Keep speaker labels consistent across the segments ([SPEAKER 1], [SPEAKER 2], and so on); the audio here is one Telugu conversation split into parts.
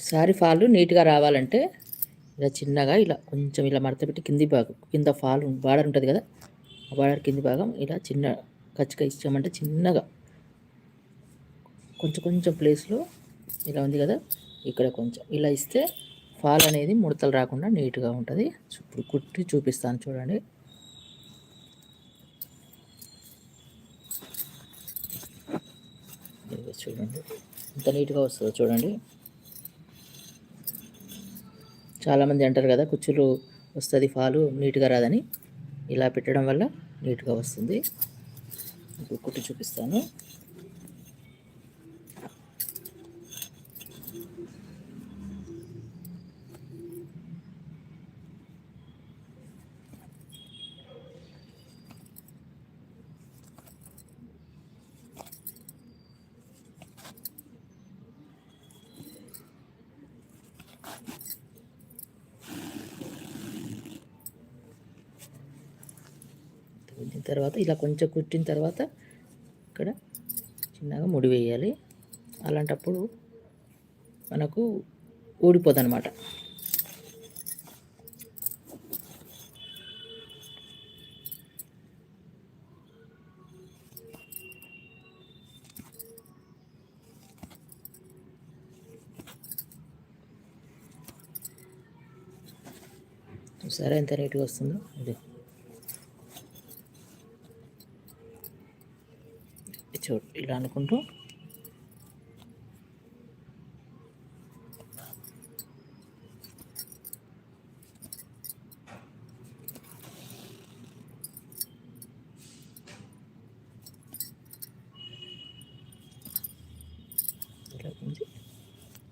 [SPEAKER 1] శారీ ఫాల్ నీట్గా రావాలంటే ఇలా చిన్నగా ఇలా కొంచెం ఇలా మడతపెట్టి కింది భాగం కింద ఫాల్ బార్డర్ ఉంటుంది కదా ఆ బార్డర్ కింది భాగం ఇలా చిన్న కచ్చిగా ఇచ్చామంటే చిన్నగా కొంచెం కొంచెం ప్లేస్లో ఇలా ఉంది కదా? ఇక్కడ కొంచెం. ఇలా ఇస్తే ఫాల్ అనేది ముడతలు రాకుండా నీట్గా ఉంటుంది. ఇప్పుడు కుట్టి చూపిస్తాను చూడండి. చూడండి. ఎంత నీట్గా వస్తుందో చూడండి. చాలామంది అంటారు కదా కుచ్చులు వస్తుంది ఫాలు నీట్గా రాదని. ఇలా పెట్టడం వల్ల నీట్గా వస్తుంది. ఇప్పుడు కుట్టి చూపిస్తాను. కుట్టిన తర్వాత ఇలా కొంచెం కుట్టిన తర్వాత ఇక్కడ చిన్నగా ముడి వేయాలి. అలాంటప్పుడు మనకు ఊడిపోదు అనమాట సరే ఎంత నీట్గా వస్తుందో? ఇది. చూ ఇలా అనుకుంటూ. ఇలా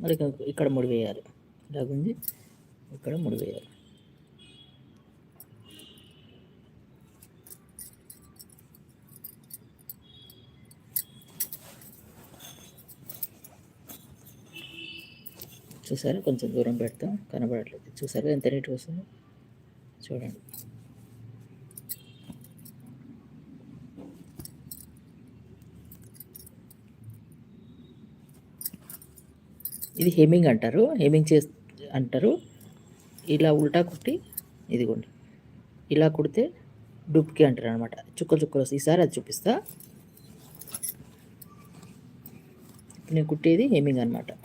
[SPEAKER 1] మరి ఇక్కడ- ఇక్కడ ముడి వేయాలి. ఇలా గుంజి ఇక్కడ ముడి వేయాలి. చూసారా? కొంచెం దూరం పెడతాం. కనబడట్లేదు. చూసారా? ఎంత నీట్గా వస్తుందో? చూడండి. ఇది హెమింగ్ అంటారు. హెమింగ్ చే అంటారు. ఇలా ఉల్టా కుట్టి ఇదిగోండి. ఇలా కుడితే డుబ్కి అంటారు అనమాట చుక్కలు చుక్కలు వస్తాయి. ఈసారి అది చూపిస్తా. నేను కుట్టేది హెమింగ్ అనమాట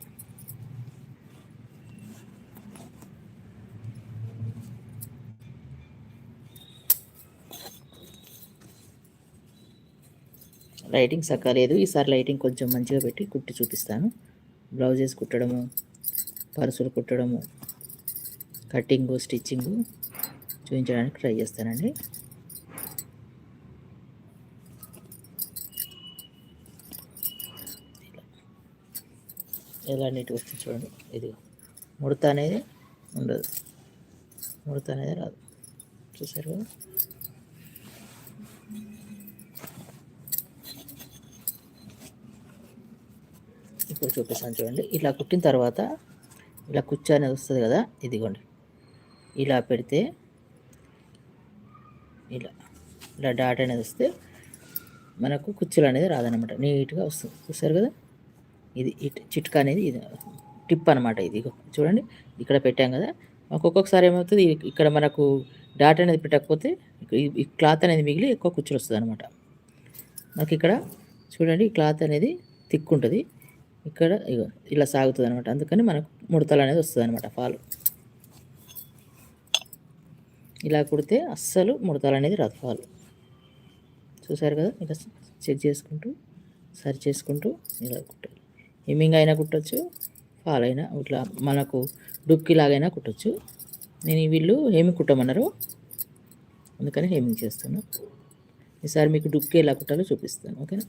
[SPEAKER 1] లైటింగ్ సక్కలేదు ఈసారి లైటింగ్ కొంచెం మంచిగా పెట్టి కుట్టి చూపిస్తాను. బ్లౌజెస్ కుట్టడము పర్సులు కుట్టడము కటింగు స్టిచ్చింగు చూపించడానికి ట్రై చేస్తానండి. ఎలా నీట్గా వస్తుంది చూడండి. ఇది ముడత అనేది ఉండదు. ముడత అనేది రాదు. చూసారు కదా? ఇప్పుడు చూపిస్తాను చూడండి. ఇలా కుట్టిన తర్వాత ఇలా కుచ్చు అనేది వస్తుంది కదా ఇదిగోండి. ఇలా పెడితే ఇలా ఇలా డాట్ అనేది వస్తే మనకు కుచ్చులు అనేది రాదనమాట నీట్గా వస్తుంది. చూస్తారు కదా? ఇది ఇట్ చిట్కా అనేది ఇది టిప్ అనమాట ఇది. చూడండి. ఇక్కడ పెట్టాం కదా. మాకు ఒక్కొక్కసారి ఏమవుతుంది? ఇక్కడ మనకు డాట్ అనేది పెట్టకపోతే ఈ- ఈ క్లాత్ అనేది మిగిలి ఎక్కువ కుచ్చులు వస్తుంది అనమాట నాకు ఇక్కడ చూడండి ఈ క్లాత్ అనేది తిక్కుంటుంది ఇక్కడ ఇగో ఇలా సాగుతుంది అనమాట అందుకని మనకు ముడతలు అనేది వస్తుంది అనమాట ఫాలు ఇలా కుడితే అస్సలు ముడతలు అనేది రాదు ఫాలు చూసారు కదా? ఇలా చెక్ చేసుకుంటూ సరి చేసుకుంటూ ఇలా కుట్టాలి. హిమ్మింగ్ అయినా కుట్టచ్చు ఫాల్ అయినా ఇట్లా మనకు డుక్కి లాగైనా కుట్టచ్చు. నేను వీళ్ళు హెమ్మింగ్ కుట్టమన్నారు. అందుకని హేమింగ్ చేస్తాను ఈసారి మీకు డుక్కి ఎలా కుట్టాలో చూపిస్తాను ఓకేనా?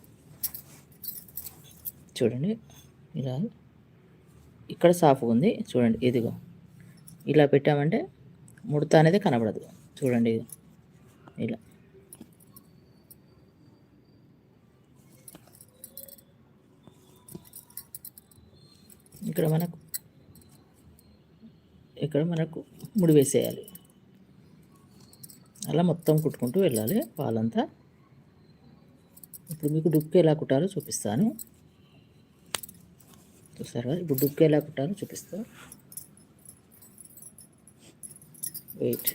[SPEAKER 1] చూడండి. ఇలా. ఇక్కడ సాఫ్గా ఉంది. చూడండి ఇదిగో. ఇలా పెట్టామంటే ముడత అనేది కనబడదు. చూడండి ఇది. ఇలా. ఇక్కడ మనకు ఇక్కడ మనకు ముడి వేసేయాలి. అలా మొత్తం కుట్టుకుంటూ వెళ్ళాలి. పాలంతా ఇప్పుడు మీకు డుక్కు ఎలా కుట్టాలో చూపిస్తాను. చూస్తారు కదా? ఇప్పుడు డుక్కు ఎలా కుట్టాలో చూపిస్తా. వెయిట్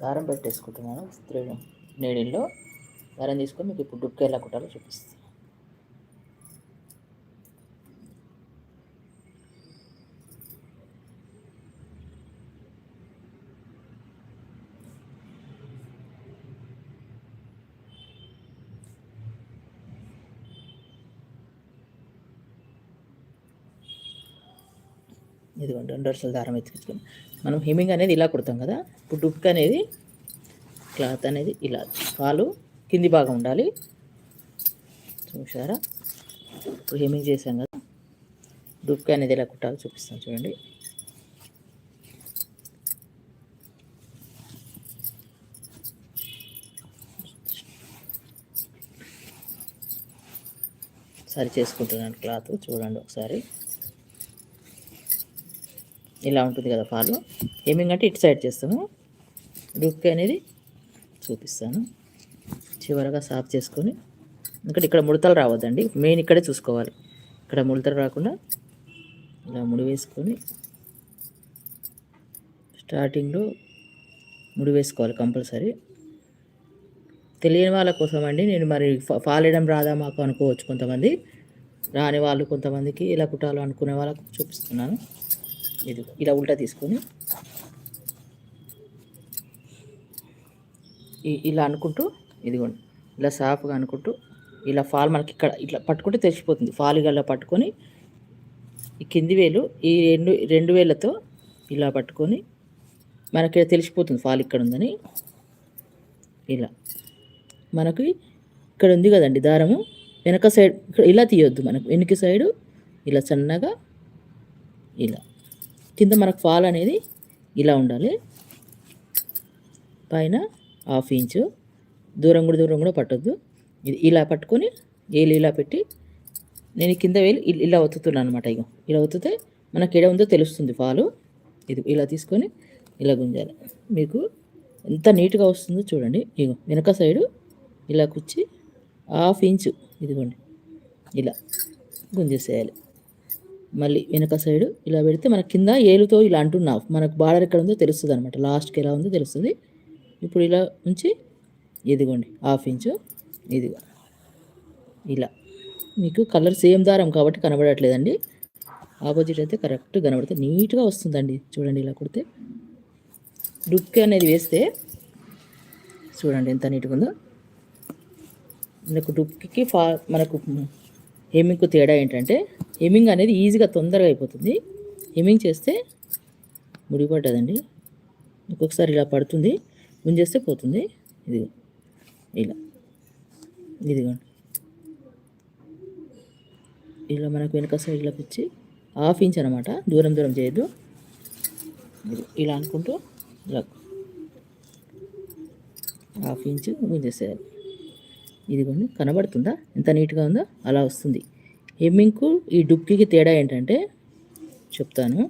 [SPEAKER 1] దారం పెట్టేసుకుంటున్నాను. త్రీ నేడిల్లో దారం తీసుకొని మీకు ఇప్పుడు డుక్కు ఎలా కుట్టాలో చూపిస్తాను ఇదిగోండి రెండు వరుసల దారం ఎత్తుకొని మనం హెమ్మింగ్ అనేది ఇలా కుడతాం కదా ఇప్పుడు డుక్ అనేది క్లాత్ అనేది ఇలా కాలు కింది భాగం ఉండాలి. చూసారా ఇప్పుడు హెమింగ్ చేసాం కదా డుక్ అనేది ఎలా కుట్టాలో చూపిస్తాను చూడండి. సరి చేసుకుంటున్నాను క్లాత్ చూడండి ఒకసారి. ఇలా ఉంటుంది కదా ఫాలు హెమ్మింగ్ అంటే ఇటు సైడ్ చేస్తాము డుక్ అనేది చూపిస్తాను. చివరగా సాఫ్ చేసుకొని. ఎందుకంటే ఇక్కడ ముడతలు రావద్దండి. మెయిన్ ఇక్కడే చూసుకోవాలి. ఇక్కడ ముడతలు రాకుండా ఇలా ముడి వేసుకొని స్టార్టింగ్లో ముడి వేసుకోవాలి కంపల్సరీ. తెలియని వాళ్ళ కోసం అండి నేను మరి ఫాల్ రాదా మాకు అనుకోవచ్చు కొంతమంది. రాని వాళ్ళు కొంతమందికి ఇలా కుట్టాలో అనుకునే వాళ్ళకు చూపిస్తున్నాను. ఇది ఇలా ఉల్టా తీసుకొని ఇలా అనుకుంటూ ఇదిగోండి ఇలా సాఫ్గా అనుకుంటూ ఇలా ఫాల్ మనకి ఇక్కడ ఇట్లా పట్టుకుంటే తెలిసిపోతుంది ఫాల్ ఇలా పట్టుకొని ఈ కింది వేలు ఈ రెండు రెండు వేలతో ఇలా పట్టుకొని మనకి తెలిసిపోతుంది ఫాల్ ఇక్కడ ఉందని. ఇలా మనకి ఇక్కడ ఉంది కదండి దారము. వెనక సైడ్ ఇక్కడ ఇలా తీయొద్దు మనకు. వెనక సైడు ఇలా సన్నగా ఇలా. కింద మనకు ఫాల్ అనేది ఇలా ఉండాలి. పైన హాఫ్ ఇంచు. దూరం కూడా దూరం కూడా పట్టొద్దు. ఇది ఇలా పట్టుకొని ఏలు ఇలా పెట్టి నేను కింద వేలు ఇలా ఒత్తుతున్నాను అనమాట ఇక ఇలా ఒత్తితే మనకి ఎడ ఉందో తెలుస్తుంది ఫాలు. ఇది ఇలా తీసుకొని ఇలా గుంజాలి. మీకు ఎంత నీట్గా వస్తుందో చూడండి. ఇగో వెనక సైడు ఇలా కుచ్చి హాఫ్ ఇంచు ఇదిగోండి. ఇలా గుంజేసేయాలి. మళ్ళీ వెనక సైడ్ ఇలా పెడితే మన కింద ఏలుతో ఇలా అంటున్నావు మనకు బార్డర్ ఎక్కడ ఉందో తెలుస్తుంది అనమాట లాస్ట్కి ఎలా ఉందో తెలుస్తుంది. ఇప్పుడు ఇలా ఉంచి ఇదిగోండి హాఫ్ ఇంచు ఇదిగో. ఇలా. మీకు కలర్ సేమ్ దారం కాబట్టి కనబడట్లేదండి. ఆపోజిట్ అయితే కరెక్ట్ కనబడితే నీట్గా వస్తుందండి. చూడండి ఇలా కుడితే. డుక్కి అనేది వేస్తే చూడండి ఎంత నీట్గా ఉందో. మనకు డుక్కి ఫా మనకు హేమింగ్కు తేడా ఏంటంటే హెమ్మింగ్ అనేది ఈజీగా తొందరగా అయిపోతుంది. హెమ్మింగ్ చేస్తే ముడిపడ్డదండి ఒక్కొక్కసారి ఇలా పడుతుంది. ముంజేస్తే పోతుంది. ఇది ఇలా. ఇదిగోండి. ఇలా మనకు వెనక సైడ్లోకి వచ్చి హాఫ్ ఇంచ్ అనమాట. దూరం దూరం చేయొద్దు. ఇలా అనుకుంటూ ఇలా హాఫ్ ఇంచు ముంజేసేయాలి ఇదిగోండి. కనబడుతుందా? ఎంత నీట్గా ఉందో అలా వస్తుంది. హెమ్మింగ్కు ఈ డుక్కికి తేడా ఏంటంటే చెప్తాను.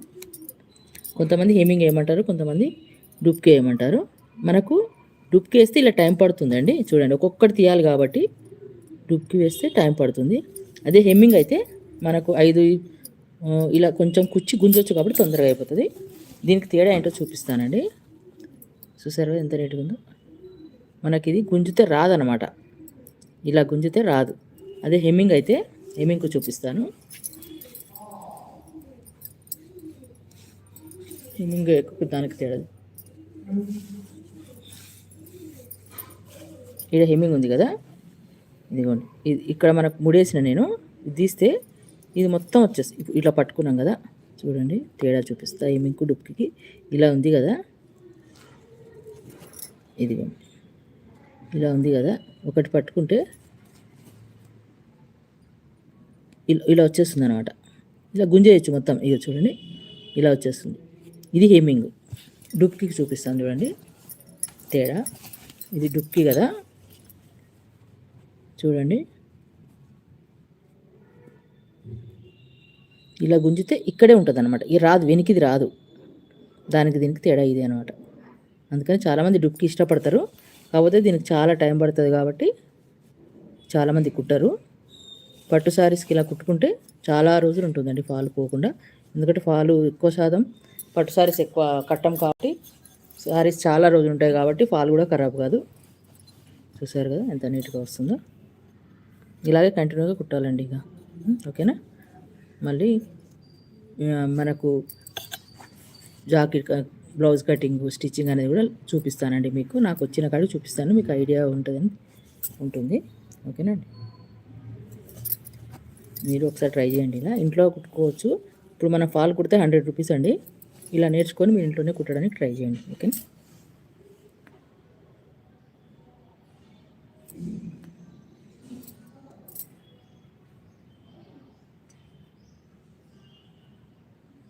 [SPEAKER 1] కొంతమంది హెమ్మింగ్ ఏమంటారు కొంతమంది డుక్కి ఏమంటారు. మనకు డుక్కి వేస్తే ఇలా టైం పడుతుందండి. చూడండి ఒక్కొక్కటి తీయాలి కాబట్టి డుక్కి వేస్తే టైం పడుతుంది. అదే హెమ్మింగ్ అయితే మనకు ఐదు ఇలా కొంచెం కుచ్చి గుంజొచ్చు కాబట్టి తొందరగా అయిపోతుంది. దీనికి తేడా ఏంటో చూపిస్తానండి. చూసారా ఎంత నీట్గా ఉందో? మనకి ఇది గుంజితే రాదనమాట ఇలా గుంజితే రాదు. అదే హెమ్మింగ్ అయితే హెమ్మింగ్కు చూపిస్తాను. హెమ్మింగ్ ఎక్కువ దానికి తేడా. ఇక్కడ హెమ్మింగ్ ఉంది కదా? ఇదిగోండి. ఇది ఇక్కడ మనకు ముడేసిన నేను. ఇది తీస్తే ఇది మొత్తం వచ్చేసి ఇట్లా పట్టుకున్నాం కదా? చూడండి తేడా చూపిస్తా. హెమ్మింగ్కు డుక్కి ఇలా ఉంది కదా? ఇదిగోండి. ఇలా ఉంది కదా? ఒకటి పట్టుకుంటే ఇలా ఇలా వచ్చేస్తుంది అనమాట ఇలా గుంజేయచ్చు మొత్తం. ఇక చూడండి. ఇలా వచ్చేస్తుంది. ఇది హేమింగ్. డుక్కి చూపిస్తాను చూడండి. తేడా. ఇది డుక్కి కదా. చూడండి. ఇలా గుంజితే ఇక్కడే ఉంటుంది అనమాట ఇది రాదు వెనికిది రాదు. దానికి దీనికి తేడా ఇది అనమాట అందుకని చాలామంది డుక్కి ఇష్టపడతారు. కాకపోతే దీనికి చాలా టైం పడుతుంది కాబట్టి చాలామంది కుట్టరు. పట్టు శారీస్కి ఇలా కుట్టుకుంటే చాలా రోజులు ఉంటుందండి ఫాలు పోకుండా. ఎందుకంటే ఫాలు ఎక్కువ శాతం పట్టు శారీస్ ఎక్కువ కట్టం కాబట్టి శారీస్ చాలా రోజులు ఉంటాయి కాబట్టి ఫాల్ కూడా ఖరాబ్ కాదు. చూసారు కదా ఎంత నీట్గా వస్తుందో. ఇలాగే కంటిన్యూగా కుట్టాలండి ఇక. ఓకేనా? మళ్ళీ మనకు జాకెట్ బ్లౌజ్ కటింగ్ స్టిచ్చింగ్ అనేది కూడా చూపిస్తానండి మీకు. నాకు వచ్చిన కాడికి చూపిస్తాను మీకు ఐడియా ఉంటుందని ఉంటుంది. ఓకేనండి మీరు ఒకసారి ట్రై చేయండి ఇలా. ఇంట్లో కుట్టుకోవచ్చు. ఇప్పుడు మనం ఫాల్ కుడితే హండ్రెడ్ రూపీస్ అండి. ఇలా నేర్చుకొని మీరు ఇంట్లోనే కుట్టడానికి ట్రై చేయండి. ఓకే?